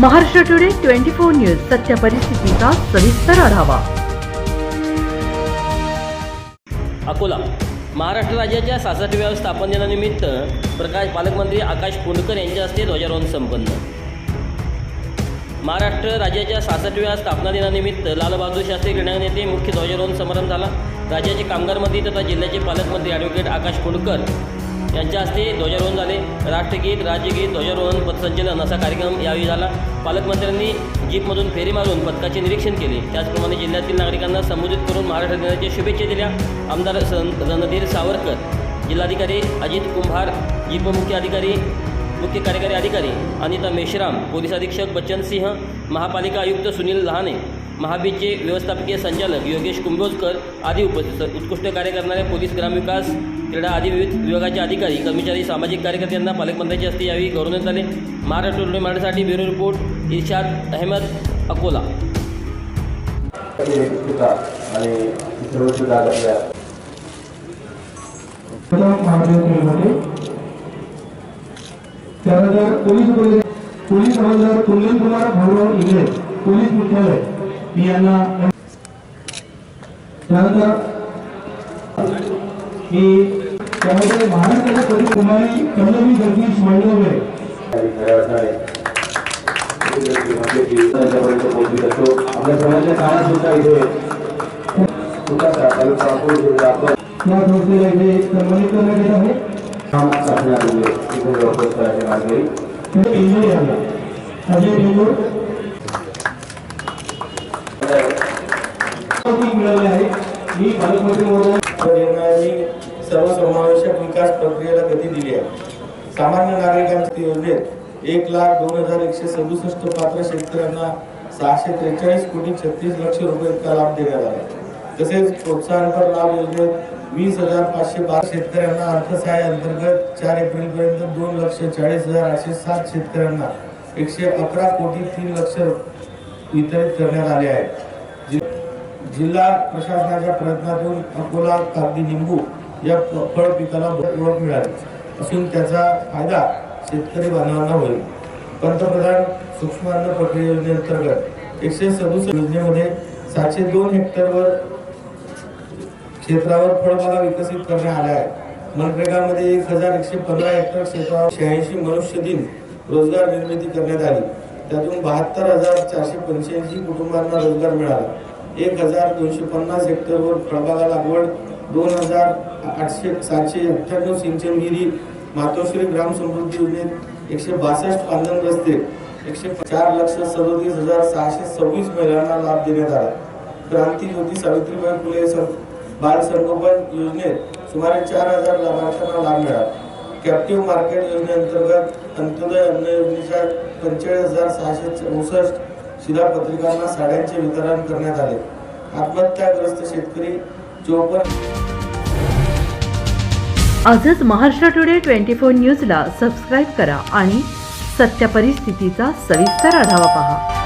Maharashtra today twenty four news सत्य परिस्थितीचा सविस्तर आढावा. अकोला महाराष्ट्र राज्याच्या सासष्टव्या स्थापन दिनानिमित्त प्रकाश पालकमंत्री आकाश पुंडकर यांच्या हस्ते ध्वजारोहण संपन्न. महाराष्ट्र राज्याच्या सासष्टव्या स्थापना दिनानिमित्त लालबहादूर शास्त्री क्रीडांगण येथे मुख्य ध्वजारोहण समारंभ झाला. राज्याचे कामगार मंत्री तथा जिल्ह्याचे पालकमंत्री ॲडव्होकेट आकाश कुंडकर यांच्या हस्ते ध्वजारोहण झाले. राष्ट्रगीत राज्यगीत ध्वजारोहण पथसंचलन असा कार्यक्रम यावेळी झाला. पालकमंत्र्यांनी जीपमधून फेरी मारून पथकाचे निरीक्षण केले. त्याचप्रमाणे जिल्ह्यातील नागरिकांना संबोधित करून महाराष्ट्र दिनाच्या शुभेच्छा दिल्या. आमदार सन- रणधीर सावरकर जिल्हाधिकारी अजित कुंभार जीपमुख्य अधिकारी मुख्य कार्यकारी अधिकारी अनिता मेश्राम पोलीस अधीक्षक बच्चन सिंह महापालिका आयुक्त सुनील लहाने महाबीजचे व्यवस्थापकीय संचालक योगेश कुंभोजकर आदी उपस्थित उत्कृष्ट कार्य करणाऱ्या पोलीस ग्रामविकास क्रीडा आदी विविध विभागाचे अधिकारी कर्मचारी सामाजिक कार्यकर्त्यांना पालकमंत्र्यांची हस्ते यावेळी गौरवण्यात आले. महाराष्ट्र टुडे मराठीसाठी ब्युरो रिपोर्ट इर्शाद अहमद अकोला. त्यानंतर पोलीस पोलीस पोलीस हवालदार कुमार भाऊराव इंगळे पोलीस मुख्यालय यांना त्यानंतर की त्यामध्ये महाराष्ट्राच्या परिक्रमाने पल्लवी जगदीश मंडोवे आपल्या सर्वांच्या काळात सुद्धा इथे या संस्थेला इथे सन्मानित करण्यात येत आहे अजय भिंगूर मी पालकमंत्री महोदय सर्वसमावेशक विकास प्रक्रियेला गती दिली आहे. सामान्य नागरिकांच्या योजनेत एक लाख दोन हजार एकशे सदुसष्ट पात्र शेतकऱ्यांना सहाशे त्रेचाळीस कोटी छत्तीस लक्ष रुपये इतका लाभ देण्यात आला. तसेच प्रोत्साहनपर लाभ योजनेत वीस हजार पाचशे बारा शेतकऱ्यांना अर्थसहाय्य अंतर्गत चार एप्रिलपर्यंत दोन लक्ष चाळीस हजार आठशे सात शेतकऱ्यांना एकशे अकरा कोटी तीन लक्ष वितरित करण्यात आले आहे. जिल्हा प्रशासनाच्या प्रयत्नातून अकोला कागदी लिंबू या फळ पिकाला ओळख मिळाली. असून त्याचा फायदा शेतकरी बांधवांना होईल. पंतप्रधान सूक्ष्म अन्न प्रक्रिया योजनेअंतर्गत एकशे सदुसष्ट योजनेमध्ये सातशे दोन हेक्टरवर क्षेत्रावर फळबागा विकसित करण्यात आल्या आहेत. मनरेगामध्ये एक हजार एकशे पंधरा हेक्टर क्षेत्रावर शहाऐंशी मनुष्य दिन रोजगार निर्मिती करण्यात आली. त्यातून बहात्तर हजार चारशे पंच्याऐंशी कुटुंबांना रोजगार मिळाला. एक हजार दोनशे पन्नास हेक्टरवर फळबागा लागवड दोन हजार आठशे सातशे अठ्ठ्याण्णव सिंचन विहिरी मातोश्री ग्राम समृद्धी योजनेत एकशे बासष्ट पांधन रस्ते एकशे चार लक्ष सदोतीस हजार सहाशे सव्वीस महिलांना लाभ देण्यात आला. क्रांती ज्योती सावित्रीबाई फुले सं- बाल संगोपन योजनेत सुमारे चार हजार लाभार्थ्यांना लाभ मिळाला. कॅप्टिव्ह मार्केट योजनेअंतर्गत अंत्योदय अन्न योजनेच्या पंचेचाळीस हजार सहाशे चौसष्ट शिधापत्रिकांना साड्यांचे वितरण करण्यात आले. आत्महत्याग्रस्त शेतकरी चोपन्न आजच महाराष्ट्र टुडे ट्वेंटी फोर न्यूजला सबस्क्राईब करा आणि सत्य परिस्थितीचा सविस्तर आढावा पहा.